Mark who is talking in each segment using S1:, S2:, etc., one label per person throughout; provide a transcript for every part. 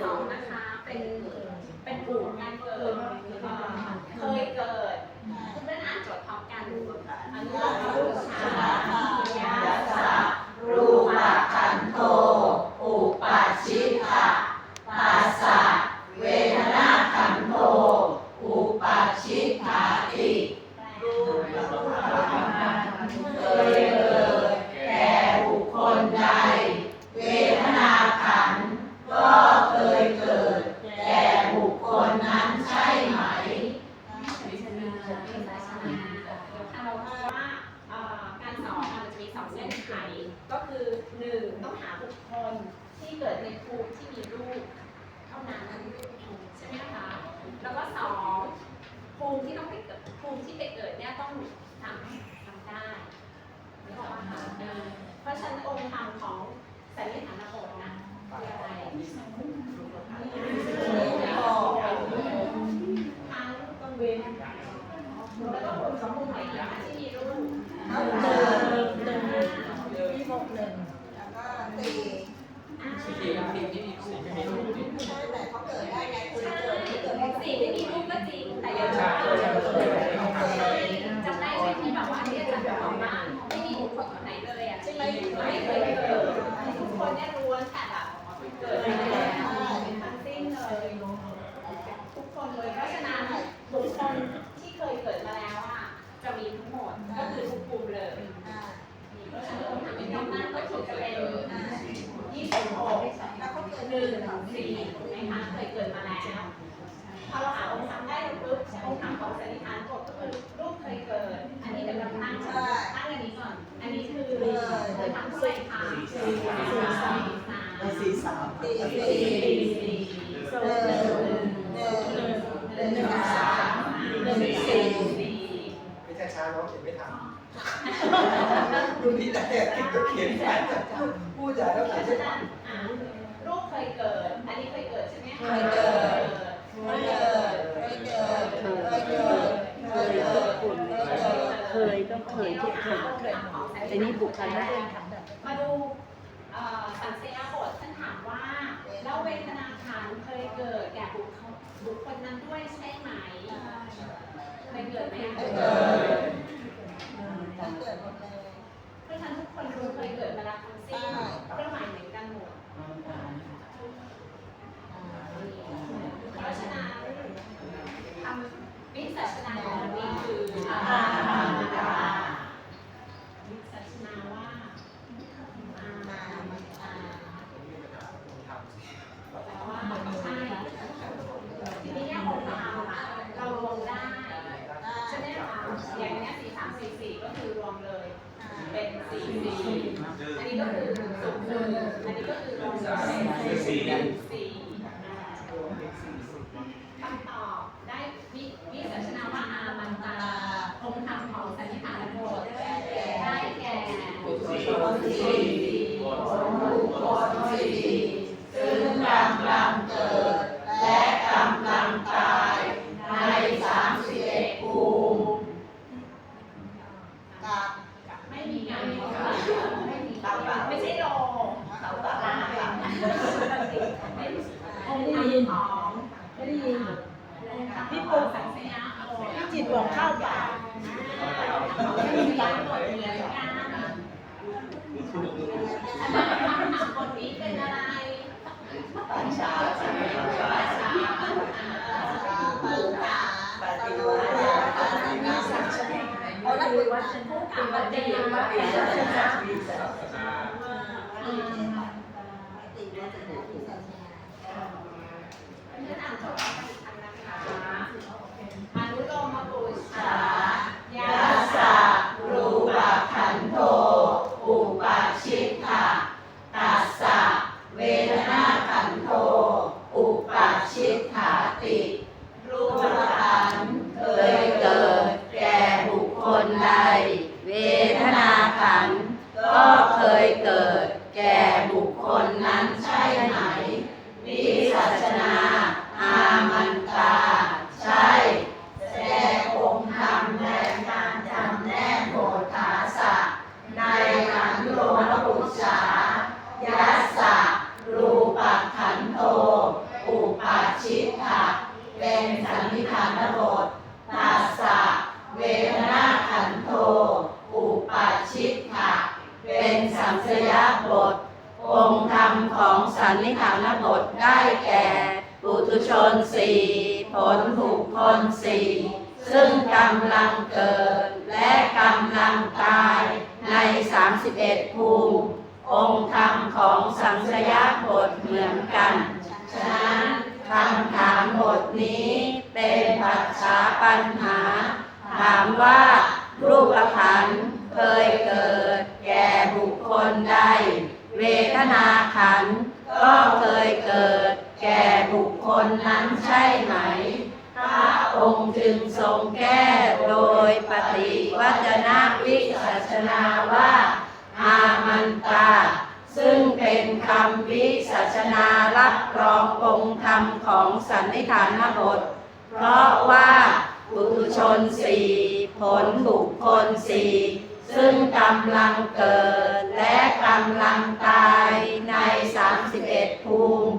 S1: สองนะคะ เป็น เป็นกลุ่มการเกิดเคยเกิดเพื่อนอ่านจดพร้อมกันอนุโลมรูปชาสะ
S2: รูปะขันโท อุปาชิตะปัสสะเวทนาขันโท อุปาชิตาติเคยเกิดแก่บุคคลใด เวทนาขันธ์ก็เคยเกิด แก่บุคคลนั้นใช่ไหม
S1: เราว่าเอ่อการสอนมันจะมีสองเงื่อนไข ก็คือหนึ่งต้องหาบุคคลที่เกิดในภูมิที่มีรูปเท่านั้นใช่ไหมคะ แล้วก็สองภู มิที่ต้องไปเกิดภูมิที่ไปเกิดเนี่ยต้องทำทำได้ไม่ใช่ว่าหาได้เพราะฉะนั้นองค์ธรรมของสันนิษฐานโหดนะคืออะไรทั้งกังเวนแล้วก็ภูมิสองภูมิไหนอีกนะที่มีรูป
S2: เอาหนึ่งหนึ่งที่หกหนึ่งแล้วก็สี่
S1: อ่า
S3: สี่ที่ที่มีสี่ไม่มีรู
S2: เนี่
S1: ยล้วนแต่แบบเกิดมาแล้วทั้งสิ้นเลยทุกคนเลยเพราะฉะนั้นบุคคลที่เคยเกิดมาแล้วอะจะมีทั้งหมดก็คือทุกภูมิเลย
S2: อ่า
S1: เพราะฉะนั้นทำให้กำนันก็ถูกจะเป็น
S2: อ่า
S1: ยี่สิบหก
S2: แล้วเขาเกิด
S1: หนึ่งสี่ถูกไหมคะเคยเกิดมาแล้วพอเราหาองค์ธรรมได้ปุ๊บองค์ธรรมของสันนิษฐานกฎก็คือรูปเคยเกิด อันนี้เดี๋ยวเราตั้งตั้งอันนี้ก่อน อันนี้คือเคยทำเท่าไหร่คะสี่สาม
S4: สี่สาม
S2: สี่
S1: สี่
S2: หนึ่งหนึ่งหนึ่งสามหนึ่งสี่
S4: ไม่ใช่ช้าน้องเขียนไม่ทันรุ่นนี้ได้เขียนก็เขียนได้พูดใหญ่แล้ว
S1: เขี
S4: ยนไม่ทัน
S1: กันรูปเคยเกิด อันนี้เคยเกิดใช่ไหม
S2: เคยเกิดเคยเกิดเคยเกิดเคยเกิดเคยเกิดเคยกิด
S5: เคยต้องเคยที่เคยแต่นี่บุคคลแรก
S1: มาดู สันเสยบทท่านถามว่า แล้วเวทนาขันธ์เคยเกิดแก่บุคคลบุคคลนั้นด้วยใช่ไหมเคยเกิดไหม
S2: เคยเกิดเคยเกิดหมดเลย
S1: เพราะฉะนั้นทุกคนรู้เคยเกิดมาแล้วทั้งสิ้นเครื่องหมายเหมือนกันหมดเพราะฉะนั้นคำวิสัชนาของมันนี้คืออาวิสัชนาว่าอา
S2: มามันอ่า
S1: แปลว่าใช่ทีนี้เนี่ยของเราอะเรารวมได้ ใช่ไหมคะอย่างเนี้ยสี่สามสี่สี่ก็คือรวมเลย เป็นสี่สี่อันนี้ก็คือสูงหนึ่งอันนี้ก็คือรวม เลยสี่สี่คำตอบได้วิวิสัชนาว่าอามันตาองค์ธรรมของสันนิษฐานโบสได้แก่บุคคลสี่
S2: บุคคลสี่ซึ่งกำลังเกิด และกำลังตายในสามสิบเอ็ดภูมิกับ
S1: ไม่มีงานไม่มีไม่ใช่โลเขาแบบว่าองค์ธรรมของ
S5: ไม่ได้ยิน
S1: พี่ปูสังเสยาโอ
S5: พี่จิตบอกข้าวเปล่า
S1: ไม่มีการกดเหมือนกันบทนี้เป็นอะไร
S2: ปัญชาปัญชาปัญชาปัญชาปฏิวัติปฏิวัติเอาละ คุยว่าฉันพูด
S1: กับปฏิวัติว่าเป็น
S2: ปฏิวัติ
S3: วิสัช
S2: นา ปัญหา ถามว่ารูปขันเคยเกิด แก่บุคคลใด เวทนาขันก็เคยเกิด แก่บุคคลนั้นใช่ไหมพระองค์จึงทรงแก้โดยปฏิวัจนะวิสัชนาว่าอามันตา ซึ่งเป็นคำวิสัชนารับรององค์ธรรมของสันนิฐานบท เพราะว่า บุชนสี่ผลบุคคลสี่ซึ่งกำลังเกิดและกำลังตายใน 31 ภูมิ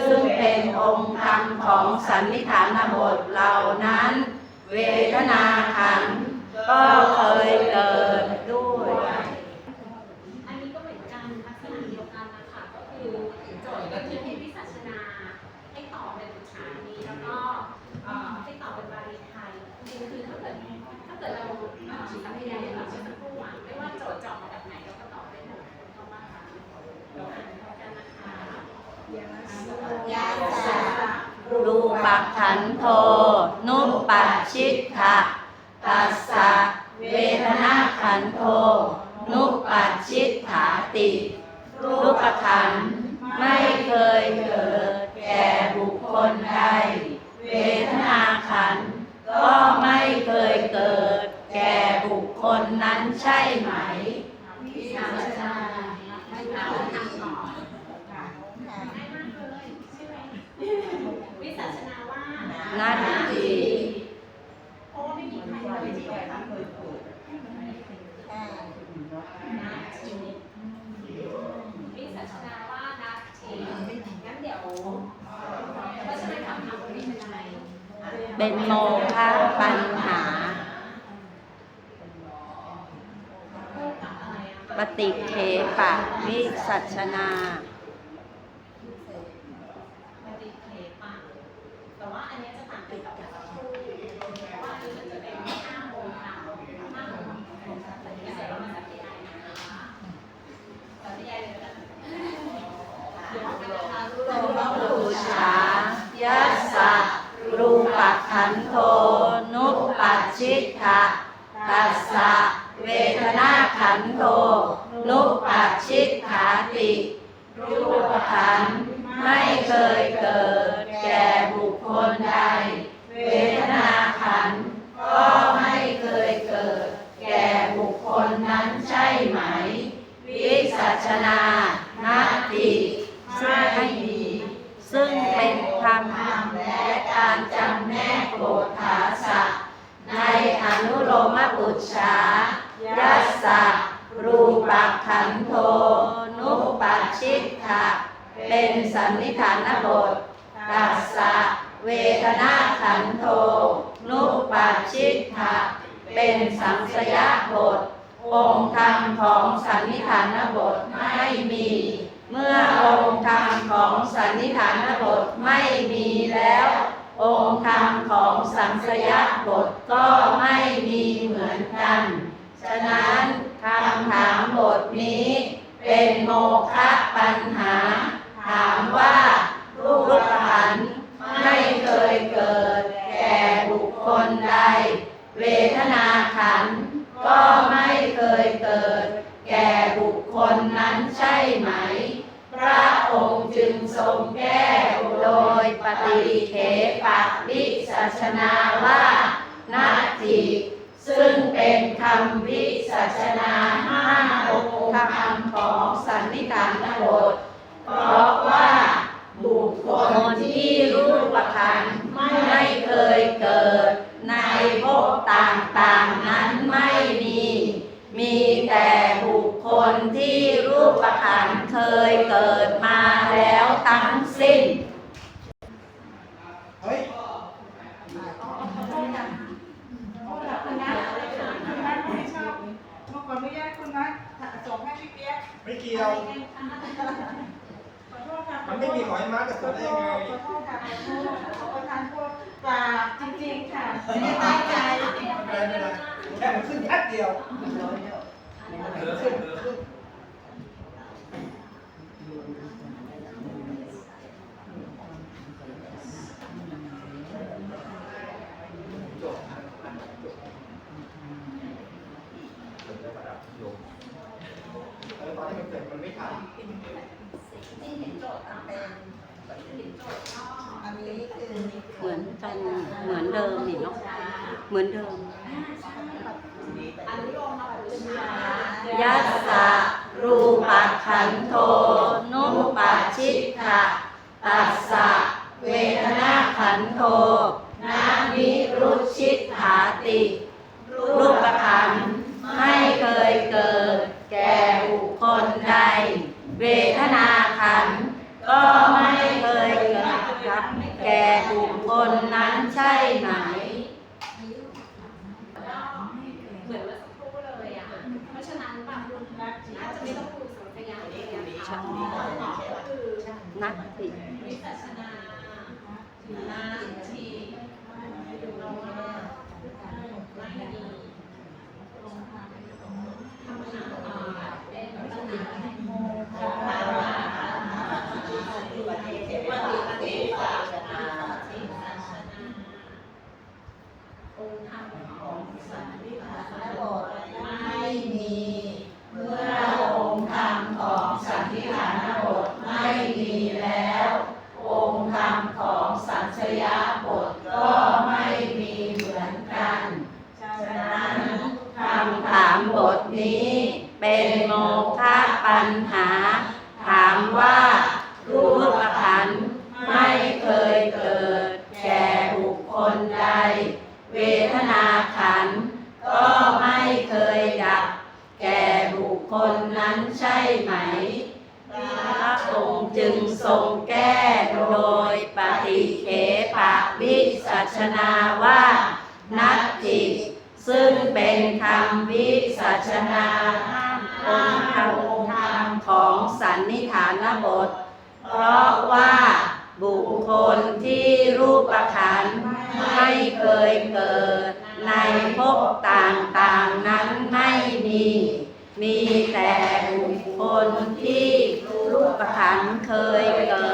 S2: ซึ่งเป็นองค์ธรรมของสันนิฐานบทเหล่านั้น เวทนาขันก็เคยเกิดด้วย
S1: อันนี้ก็เหมือนกันลักษณะเดียวกันนะคะก็คือโจทย์ก็คือให้วิสัชนา ให้ตอบเป็นฉานี้แล้วก็เอ่อให้ตอบเป็นบาลีไทยจริงๆคือถ้าเกิดถ้าเกิดเราเอ่อสังเกตแบบเมื่อสักครู่อะไม่ว่าโจทย์จะออกมาแบบไหนเราก็ตอบได้หมดถูกไหมคะเราอ่านพร้อมกันนะคะ
S2: ยาสะรูปักขันโท นุปปัชชิตถะตัสสะเวทนาขันโท นุปปัชชิตถาติ รูปขันธ์ไม่เคยเกิด แก่บุคคลใด เวทนาขันธ์ก็ไม่เคยเกิด แก่บุคคลนั้นใช่ไหม
S1: วิสัชนาไม่เอาทำก่อนง่ายมากเลยใช่ไหมวิสัชนาว่า
S2: นัตติ
S1: เพราะว่าไม่มีใครเลยที่แบบนั้นเลยวิสัชนาว่านัตถิงั้นเดี๋ยวเพราะฉะนั้นคำถามนี้เป็นอะไร
S2: เป็นโมฆะปัญหา ปฏิเคปะวิสัชนา
S1: ปฏิเทปะแต่ว่าอันเนี้ยจะต่างกันกับแบบคู่เพราะว่าอันนี้มันจะเป็นห้าโมงค่ะห้าโมงของสัปดาห์นี้เดี๋ยวเรามาสัปดาห์นะคะสัปดาห์เลยนะ เดี๋ยวเราจะมารู้เลย
S2: โลภูชายัสสะรูปะขันโทนุปัชชิตถะตัสสะเวทนาขันโทนุปัชชิตถาติรูปขันไม่เคยเกิด แก่บุคคลใด เวทนาขันก็ไม่เคยเกิด แก่บุคคลนั้นใช่ไหม วิสัชนานาติ ไม่มี ซึ่งเป็นคำนำและการจำแนกโกฏฐาสะ ในอนุโลมปุจฉายัสสะรูปักขันโท นุปัชิตถะเป็นสันนิฐานบทตัสสะเวทนาขันโท นุปัชิตถะเป็นสังสยาบทองค์ธรรมของสันนิฐานบทไม่มี เมื่อองค์ธรรมของสันนิฐานบทไม่มีแล้ว องค์ธรรมของสังสยบทก็ไม่มีเหมือนกัน ฉะนั้นคำถามบทนี้ เป็นโมฆะปัญหา ถามว่ารูปขันธ์ไม่เคยเกิด แก่บุคคลใด เวทนาขันธ์ก็ไม่เคยเกิด แก่บุคคลนั้นใช่ไหม ระองค์จึงทรงแก้โดยปฏิเขปะวิสัชนาว่า
S1: นา 그렇죠. เวทนาขัน
S6: ก็ไม่เค
S2: ยเกิดกับแก่ เคยเกิด ในภพต่างๆนั้นไม่มี มีแต่บุคคลที่รูปขันเคยเกิด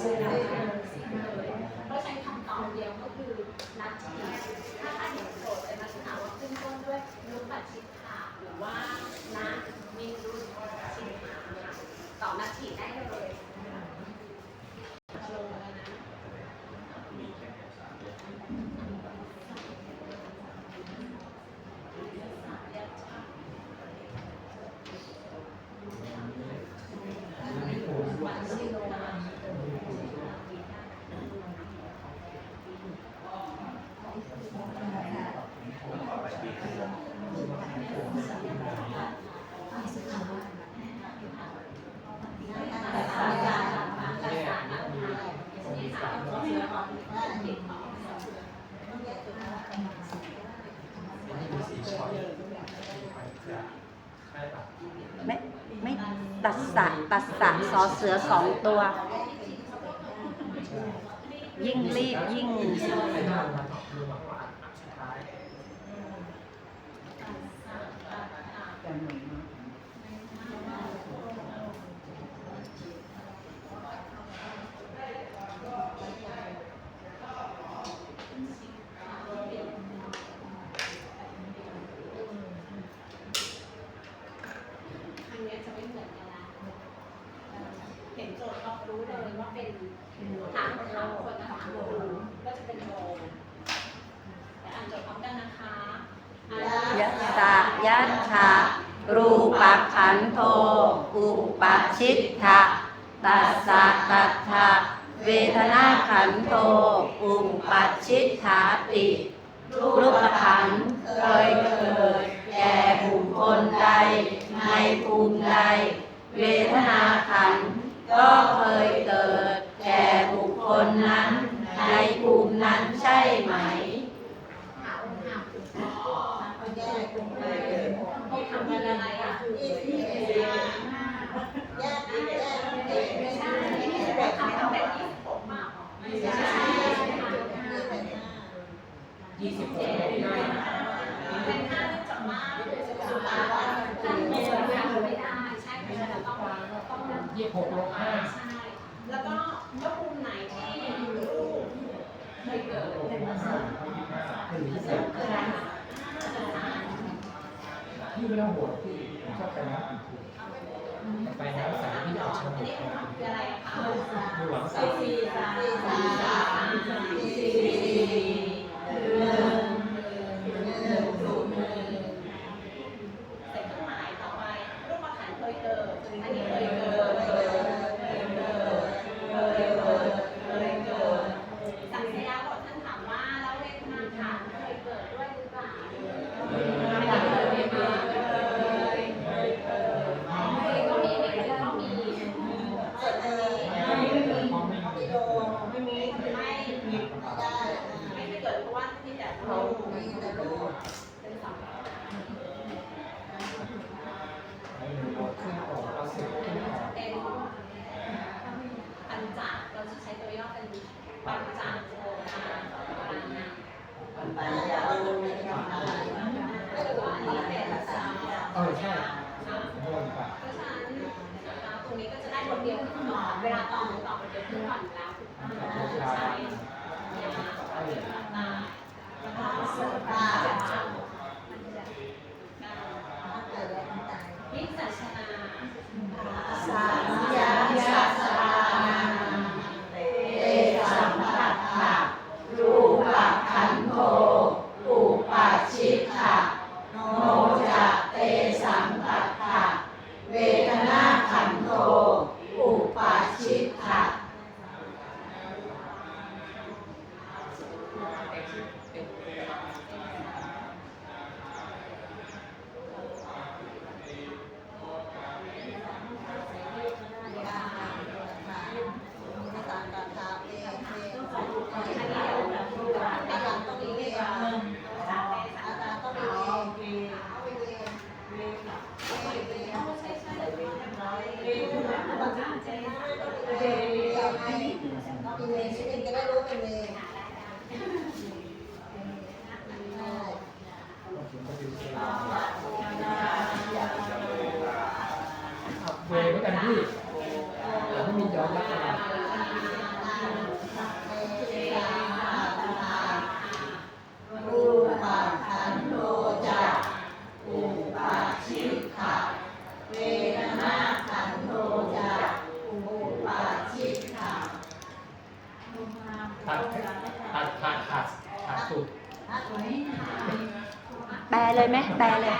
S1: เสิ่งเลยเพราะใช้คำตอบเดียวก็คือนักที่ถ้าท่านเห็นโสดเป็นลักษณะว่าขึ้นต้นด้วยรู้ปัจจิต
S2: สะปัสสะสอเสือสองตัว ยิ่งรีบยิ่ง
S1: ยัตถะรูป
S2: ขันโท อุปัชิตถะตัสสะตัทธะเวทนาขันโท อุปัชิตถาติรูปขันเคยเกิดแก่บุคคลใด ในภูมิใด เวทนาขันก็เคยเกิดแก่บุคคลนั้น ในภูมินั้นใช่ไหม
S7: ยี่สิบเจ็ดเป็
S1: นห้าเนื่องจากว่าสุภาวะท่านไม่ได้ไม่ได้ใช่ไหมเราต้องต้อง
S3: ยี่บหกลบห้า
S1: ใช่ แล้วก็ยกมุมไหนที่ลูกเคยเกิด
S3: เป็นป
S1: ระ
S3: ส
S1: บกาที่ไม่ต้อง
S3: ห่วงที่ ก็
S1: ไปรับอี
S7: กทีไป
S1: แล้ว
S7: สายที่ออ
S3: ก
S7: ชนบุ
S3: รีดู
S2: หลังสามเคยเจออันนี้เคย แปลเลย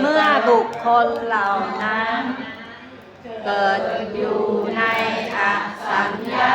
S2: เมื่อบุคคลเหล่านั้น เกิดอยู่ในอสัญญา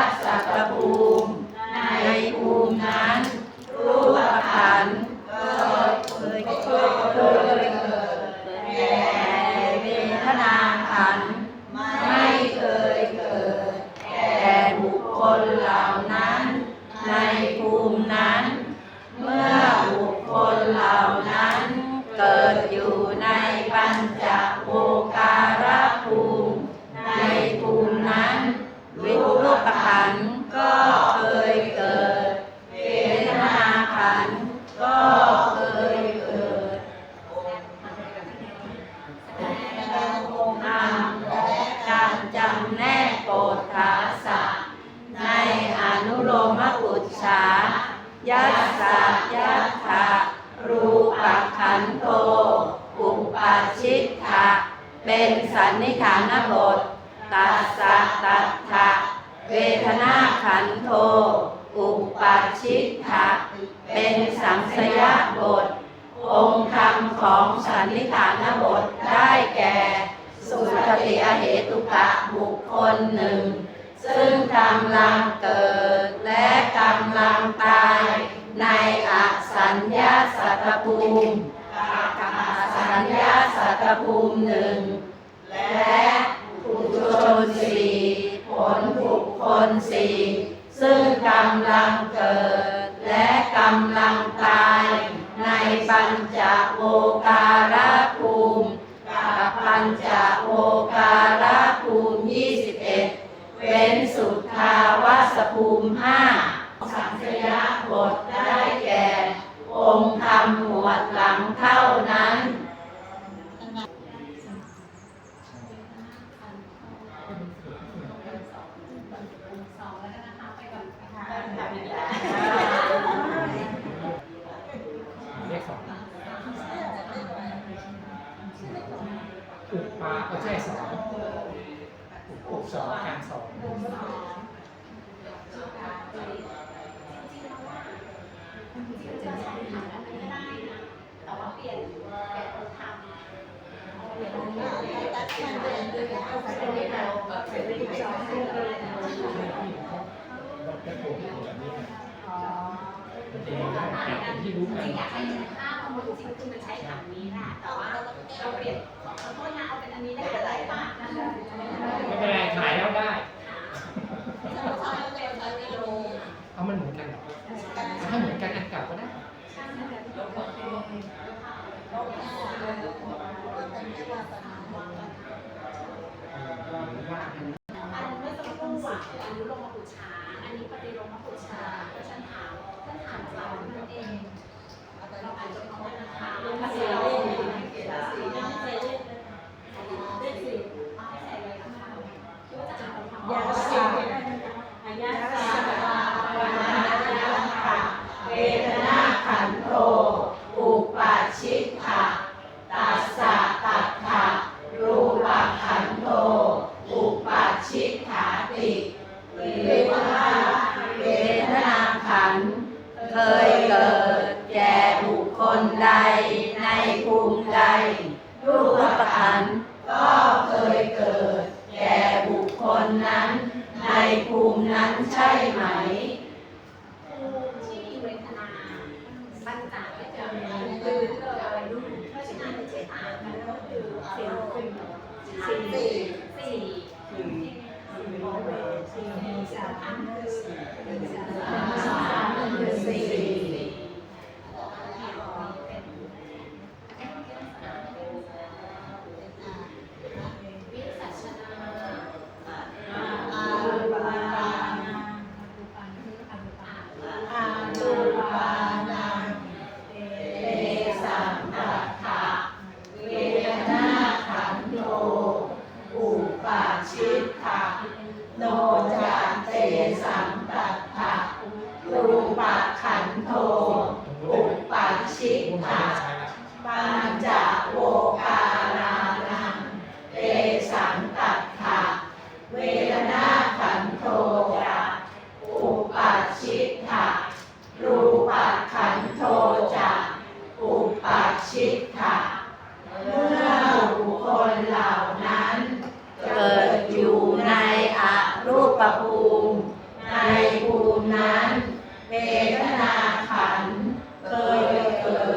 S2: สันนิฐานบทตัสสะตัทธะเวทนาขันโท อุปาชิตถะเป็นสังสยาบท อ
S8: งค์ธรรมของสันนิฐานบทได้แก่ สุขติอเหตุกะบุคคลหนึ่ง ซึ่งกำลังเกิดและกำลังตาย ในอสัญญาสัตตภูมิอสัญญาสัตตภูมิหนึ่ง และปุถุชนสี่ผลบุคคลสี่ซึ่งกำลังเกิด และกำลังตาย ในปัญจโวการภูมิกับปัญจโวการภูมิยี่สิบเอ็ดเว้นสุทธาวาสภูมิห้าสังสยาบทได้แก่ องค์ธรรมหมวดหลังเท่านั้น
S1: สองแล้วกันนะคะไปก่อนค่ะ
S5: เลขสองอุปปาเอาใช่สองอุปสองการสอง
S1: แต่ว่าเปลี่ยนเปลี่ยนองค์ธรรมเปลี่ยนองค์ธรรมเป็นไม่เอาเป็นไม่เอา
S5: แล้วผมแบบนี้มัน จริ
S1: งอยากให้ค่าข้อมูลจริงคือมันใช้ถังนี้แหละแต่ว่าเราเปลี่ยนขอโทษนะเอาเป็นอันนี้ได้ไหมป่ะนะคะ
S5: ไม่เป็นไรขายแล้วได้เอามันเหมือนกันหรอถ้าเหมือนกันอันเก่าก็ได้ว่าอัน
S1: อันเมื่อสักครู่อะคืออนุโลมปุชา อันนี้ปฏิโลมปุชาก็ฉันถามท่านถาม เรานั่นเองเราอาจจะเป็นคนนะคะลงมาเสียเลขเสียเลขเลขเลขสี่เอาให้ใส่เลยนะคะคิดว่าจะเอาทำ
S2: ยาสา
S8: ภูมิ ใน
S2: ภูมินั้น
S1: เวทนา
S2: ขันเค
S8: ย
S2: เกิด